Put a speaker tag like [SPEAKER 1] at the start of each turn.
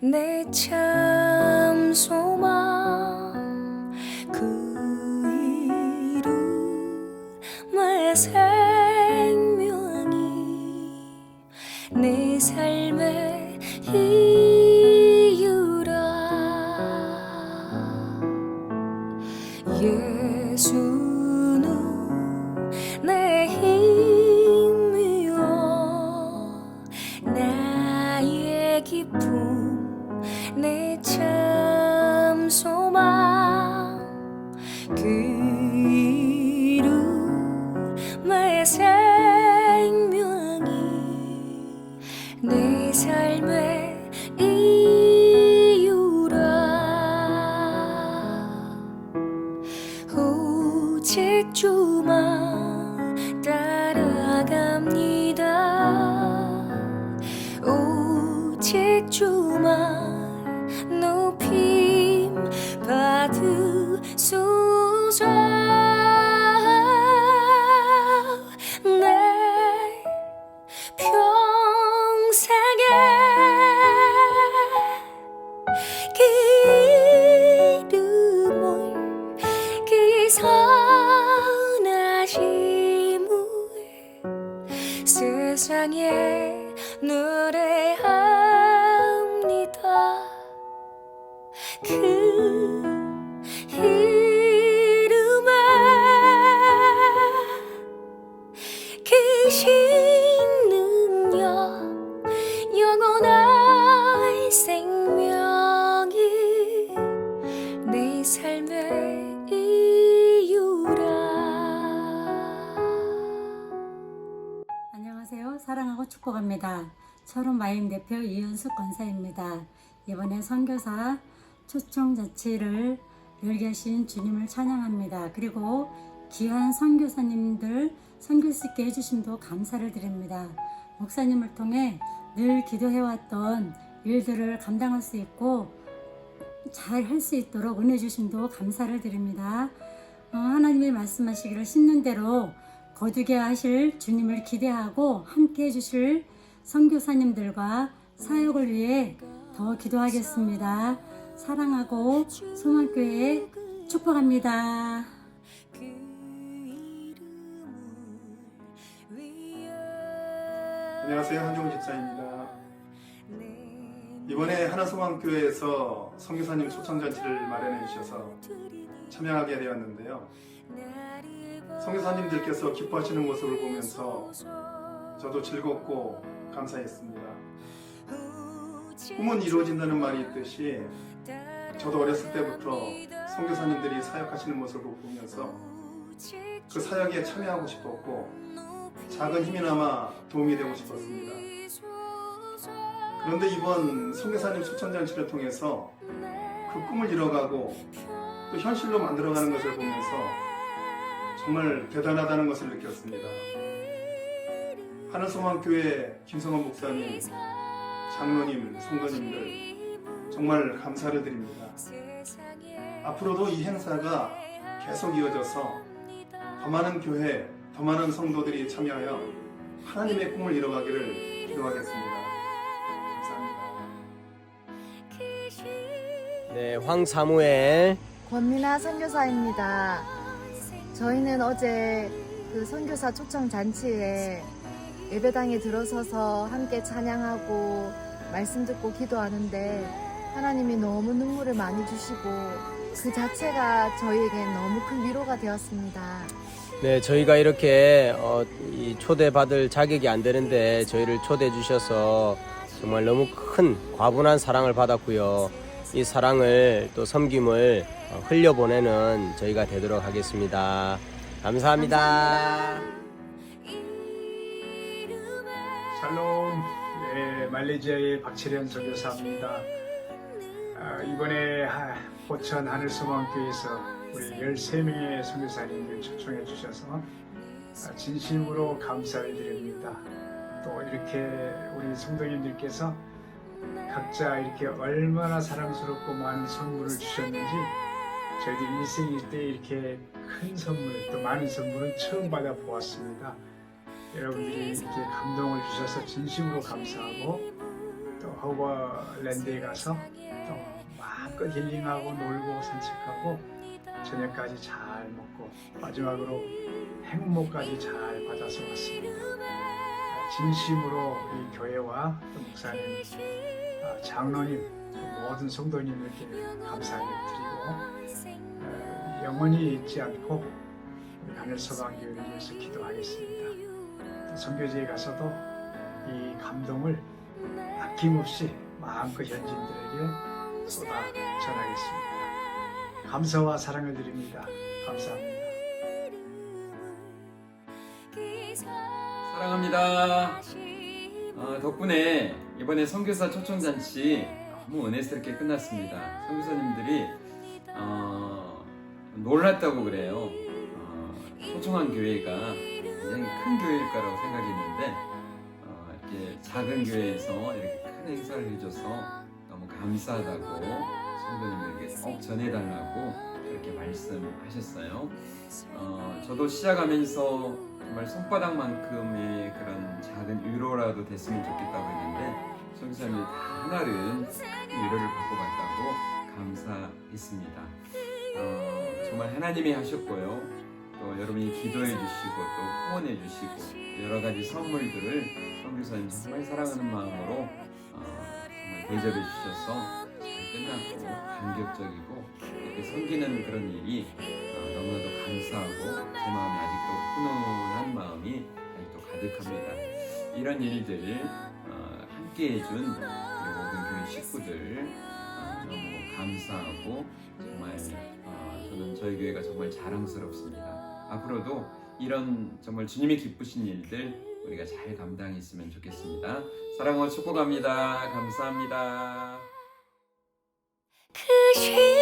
[SPEAKER 1] 내 참 소망 그 이름의 생명이 내 삶의 이 기쁨 내 참 소망. 그 이름의 생명이 내 삶의 이 직 주만 높임 받으소서. 내 평생에 그 이름을 그 선하심을 세상에 노래합 그 이름에 크신 능력 영원한 생명이 내 삶의 이유라
[SPEAKER 2] 안녕하세요. 사랑하고 축복합니다. 철원 마임 대표 이윤숙 권사입니다. 이번에 선교사 초청 자치를 열게 하신 주님을 찬양합니다. 그리고 귀한 선교사님들 선교 수 있게 해주심도 감사를 드립니다. 목사님을 통해 늘 기도해왔던 일들을 감당할 수 있고 잘 할 수 있도록 은혜 주심도 감사를 드립니다. 어, 하나님이 말씀하시기를 신는 대로 거두게 하실 주님을 기대하고 함께 해주실 선교사님들과 사역을 위해 더 기도하겠습니다. 사랑하고 소망교회 축복합니다.
[SPEAKER 3] 안녕하세요 한종훈 집사입니다.
[SPEAKER 1] 내
[SPEAKER 3] 이번에 하나소망교회에서 선교사님 초청잔치를 마련해 주셔서 참여하게 되었는데요. 선교사님들께서 기뻐하시는 모습을 보면서 저도 즐겁고 감사했습니다. 꿈은 이루어진다는 말이 있듯이 저도 어렸을 때부터 선교사님들이 사역하시는 모습을 보면서 그 사역에 참여하고 싶었고 작은 힘이나마 도움이 되고 싶었습니다. 그런데 이번 선교사님 초청잔치를 통해서 그 꿈을 이뤄가고 또 현실로 만들어가는 것을 보면서 정말 대단하다는 것을 느꼈습니다. 하늘소망교회 김성원 목사님, 장로님, 성도님들 정말 감사를 드립니다. 앞으로도 이 행사가 계속 이어져서 더 많은 교회, 더 많은 성도들이 참여하여 하나님의 꿈을 이뤄가기를 기도하겠습니다. 감사합니다.
[SPEAKER 4] 네, 황사무엘.
[SPEAKER 5] 권민아 선교사입니다. 저희는 어제 그 선교사 초청 잔치에 예배당에 들어서서 함께 찬양하고 말씀 듣고 기도하는데 하나님이 너무 눈물을 많이 주시고 그 자체가 저희에게 너무 큰 위로가 되었습니다.
[SPEAKER 4] 네, 저희가 이렇게 어, 이 초대받을 자격이 안 되는데 저희를 초대해 주셔서 정말 너무 큰 과분한 사랑을 받았고요. 이 사랑을 또 섬김을 어, 흘려보내는 저희가 되도록 하겠습니다. 감사합니다.
[SPEAKER 6] 샬롬, 네, 말레이시아의 박철현 선교사입니다. 아, 이번에 하- 포천 하늘소망교회에서 우리 13명의 선교사님들 초청해 주셔서 아, 진심으로 감사를 드립니다. 또 이렇게 우리 성도님들께서 각자 이렇게 얼마나 사랑스럽고 많은 선물을 주셨는지 저희들 일생일 때 이렇게 큰 선물 또 많은 선물은 처음 받아 보았습니다. 여러분들이 이렇게 감동을 주셔서 진심으로 감사하고 또 허버랜드에 가서 또 마음껏 힐링하고 놀고 산책하고 저녁까지 잘 먹고 마지막으로 행복까지 잘 받아서 왔습니다. 진심으로 이 교회와 또 목사님, 아, 장로님, 또 모든 성도님들께 감사를 드리고 어, 영원히 잊지 않고 우리 하늘 서방교회를 위해서 기도하겠습니다. 또 선교지에 가서도 이 감동을 아낌없이 마음껏 현지인들에게 쏟아 전하겠습니다. 감사와 사랑을 드립니다. 감사합니다.
[SPEAKER 7] 사랑합니다. 어, 덕분에 이번에 선교사 초청잔치 너무 은혜스럽게 끝났습니다. 선교사님들이 어, 놀랐다고 그래요. 어, 초청한 교회가 굉장히 큰 교회일 거라고 생각했는데 어, 이렇게 작은 교회에서 이렇게 큰 행사를 해줘서 너무 감사하다고 성도님들에게 꼭 전해달라고 그렇게 말씀하셨어요. 어, 저도 시작하면서 정말 손바닥만큼의 그런 작은 위로라도 됐으면 좋겠다고 했는데 성교사님이 다 하나는 큰 위로를 받고 갔다고 감사했습니다. 어, 정말 하나님이 하셨고요. 또 여러분이 기도해 주시고 또 후원해 주시고 여러 가지 선물들을 성교사님 정말 사랑하는 마음으로 대접해 주셔서 잘 끝났고 감격적이고 이렇게 섬기는 그런 일이 어, 너무나도 감사하고 제 마음이 아직도 훈훈한 마음이 아직도 가득합니다. 이런 일들 어, 함께 해준 모든 교회 식구들 어, 너무 감사하고 정말 어, 저는 저희 교회가 정말 자랑스럽습니다. 앞으로도 이런 정말 주님이 기쁘신 일들 우리가 잘 감당했으면 좋겠습니다. 사랑하고 축복합니다. 감사합니다.
[SPEAKER 1] 그